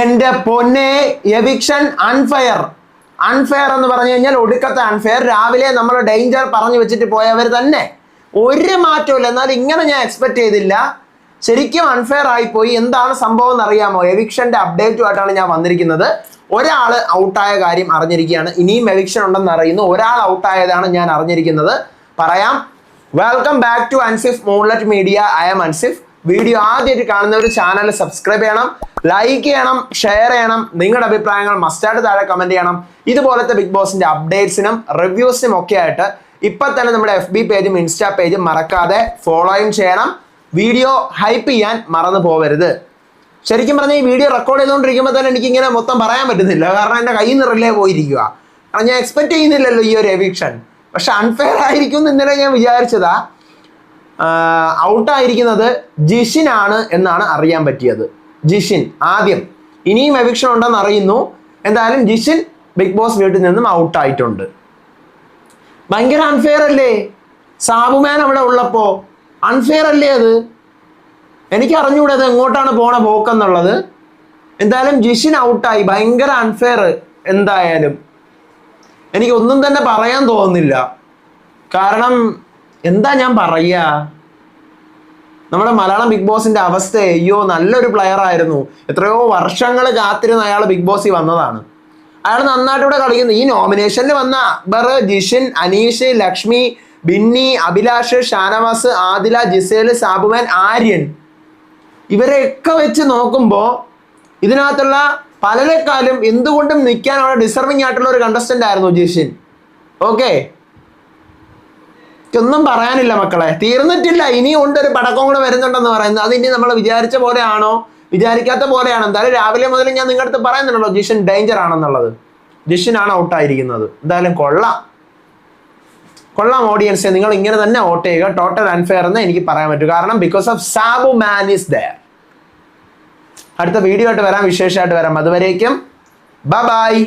എന്റെ പൊന്നെ eviction unfair unfair എന്ന് പറഞ്ഞു കഴിഞ്ഞാൽ ഒടുക്കത്തെ അൺഫെയർ രാവിലെ നമ്മൾ ഡേഞ്ചർ പറഞ്ഞു വെച്ചിട്ട് പോയവർ തന്നെ ഒരു മാറ്റവും എന്നാൽ ഇങ്ങനെ ഞാൻ എക്സ്പെക്ട് ചെയ്തില്ല. ശരിക്കും അൺഫെയർ ആയിപ്പോയി. എന്താണ് സംഭവം എന്ന് അറിയാമോ എവിക്ഷന്റെ അപ്ഡേറ്റുമായിട്ടാണ് ഞാൻ വന്നിരിക്കുന്നത്. ഒരാൾ ഔട്ടായ കാര്യം അറിഞ്ഞിരിക്കുകയാണ്. ഇനിയും എവിക്ഷൻ ഉണ്ടെന്ന് അറിയുന്നു. ഒരാൾ ഔട്ടായതാണ് ഞാൻ അറിഞ്ഞിരിക്കുന്നത്. പറയാം. Welcome back to Ansif moonlet media I'm Ansif video ആദ്യമായിട്ട് കാണുന്നവർ ചാനൽ സബ്സ്ക്രൈബ് ചെയ്യണം ലൈക്ക് ചെയ്യണം ഷെയർ ചെയ്യണം. നിങ്ങളുടെ അഭിപ്രായങ്ങൾ മസ്റ്റായിട്ട് താഴെ കമന്റ് ചെയ്യണം. ഇതുപോലത്തെ ബിഗ് ബോസിന്റെ അപ്ഡേറ്റ്സിനും റിവ്യൂസിനും ഒക്കെ ആയിട്ട് ഇപ്പൊ തന്നെ നമ്മുടെ എഫ് ബി പേജും ഇൻസ്റ്റാ പേജും മറക്കാതെ ഫോളോയും ചെയ്യണം. വീഡിയോ ഹൈപ്പ് ചെയ്യാൻ മറന്നു പോവരുത്. ശരിക്കും പറഞ്ഞാൽ ഈ വീഡിയോ റെക്കോർഡ് ചെയ്തുകൊണ്ടിരിക്കുമ്പോൾ തന്നെ എനിക്ക് ഇങ്ങനെ മൊത്തം പറയാൻ പറ്റുന്നില്ല. കാരണം എന്റെ കയ്യിൽ നിന്ന് റിലേ പോയിരിക്കുക. കാരണം ഞാൻ എക്സ്പെക്ട് ചെയ്യുന്നില്ലല്ലോ ഈ ഒരു എവിക്ഷൻ പക്ഷെ അൺഫെയർ ആയിരിക്കും എന്ന് ഇന്നലെ ഞാൻ വിചാരിച്ചതാ. ഔട്ടായിരിക്കുന്നത് ജിഷിൻ ആണ് എന്നാണ് അറിയാൻ പറ്റിയത്. ജിഷിൻ ആദ്യം. ഇനിയും എവിക്ഷൻ ഉണ്ടെന്ന് അറിയുന്നു എന്തായാലും ജിഷിൻ ബിഗ് ബോസ് വീട്ടിൽ നിന്നും ഔട്ടായിട്ടുണ്ട്. ഭയങ്കര അൺഫെയർ അല്ലേ? സാബുമാൻ അവിടെ ഉള്ളപ്പോ അൺഫെയർ അല്ലേ അത്? എനിക്ക് അറിഞ്ഞൂടെ അത് എങ്ങോട്ടാണ് പോണ പോക്കെന്നുള്ളത്. എന്തായാലും ജിഷിൻ ഔട്ടായി. ഭയങ്കര അൺഫെയർ എന്തായാലും. എനിക്ക് ഒന്നും തന്നെ പറയാൻ തോന്നുന്നില്ല. കാരണം എന്താ ഞാൻ പറയുക നമ്മുടെ മലയാളം ബിഗ് ബോസിന്റെ അവസ്ഥ അയ്യോ നല്ലൊരു പ്ലെയർ ആയിരുന്നു. എത്രയോ വർഷങ്ങൾ കാത്തിരുന്ന അയാൾ ബിഗ് ബോസിൽ വന്നതാണ്. അയാൾ നന്നായിട്ട് ഇവിടെ കളിക്കുന്നു. ഈ നോമിനേഷനിൽ വന്ന അക്ബർ ജിഷിൻ അനീഷ് ലക്ഷ്മി ബിന്നി അഭിലാഷ് ഷാനവാസ് ആദില ജിസേൽ സാബുമാൻ ആര്യൻ. ഇവരെയൊക്കെ വെച്ച് നോക്കുമ്പോൾ ഇതിനകത്തുള്ള പലരെക്കാളും എന്തുകൊണ്ടും നിൽക്കാൻ അവിടെ ഡിസർവിങ് ആയിട്ടുള്ള ഒരു കണ്ടസ്റ്റന്റ് ആയിരുന്നു ജിഷിൻ. ഓക്കെ ഒന്നും പറയാനില്ല മക്കളെ. തീർന്നിട്ടില്ല. ഇനിയും ഉണ്ട് ഒരു പടക്കം കൂടെ വരുന്നുണ്ടെന്ന് പറയുന്നത് അത് ഇനി നമ്മൾ വിചാരിച്ച പോലെയാണോ? വിചാരിക്കാത്ത പോലെയാണ്. എന്തായാലും രാവിലെ മുതൽ ഞാൻ നിങ്ങളുടെ അടുത്ത് പറയുന്നുണ്ടല്ലോ ജിഷൻ ഡേഞ്ചർ ആണെന്നുള്ളത്. ജിഷനാണ് ഔട്ടായിരിക്കുന്നത് എന്തായാലും കൊള്ളാം. കൊള്ളാം ഓഡിയൻസ് നിങ്ങൾ ഇങ്ങനെ തന്നെ വോട്ട് ചെയ്യുക. ടോട്ടൽ അൺഫെയർ എന്ന് എനിക്ക് പറയാൻ പറ്റും. കാരണം because of Sabu man is there അടുത്ത വീഡിയോ ആയിട്ട് വരാം. വിശേഷമായിട്ട് വരാം. അതുവരേക്കും ബൈ